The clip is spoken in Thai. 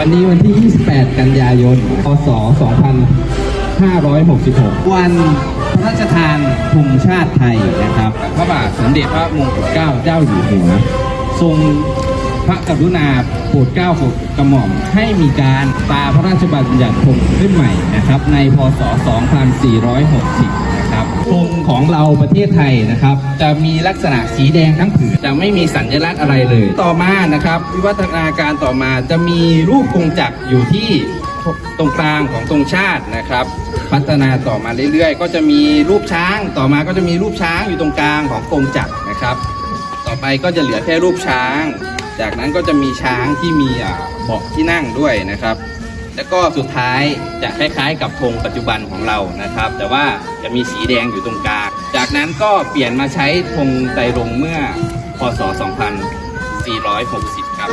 วันนี้วันที่ 28 กันยายน พศ 2566 วันพระราชทานธงชาติไทยนะครับ พระบาทสมเด็จพระมงกุฎเกล้าเจ้าอยู่หัว ทรงพระกรุณาโปรดเกล้าโปรดกระหม่อมให้มีการตาพระราชบัญญัติธงขึ้นใหม่นะครับ ในพศ 2460 ของเราประเทศไทยนะครับ จะมีลักษณะสีแดงทั้งผืนจะไม่มีสัญลักษณ์อะไรเลย ต่อมานะครับวิวัฒนาการต่อมาจะมีรูปกงจักรอยู่ที่ตรงกลางของตรงชาตินะครับ พัฒนาต่อมาเรื่อยๆ ก็จะมีรูปช้างต่อมาก็จะมีรูปช้างอยู่ตรงกลางของกงจักรนะครับ ต่อไปก็จะเหลือแค่รูปช้าง จากนั้นก็จะมีช้างที่มีอ่าเบาะที่นั่งด้วยนะครับ แล้วก็สุดท้ายจะคล้ายๆ กับธงปัจจุบันของเรานะครับ แต่ว่าจะมีสีแดงอยู่ตรงกลาง จากนั้นก็เปลี่ยนมาใช้ธงไตรรงเมื่อพศ 2460 ครับ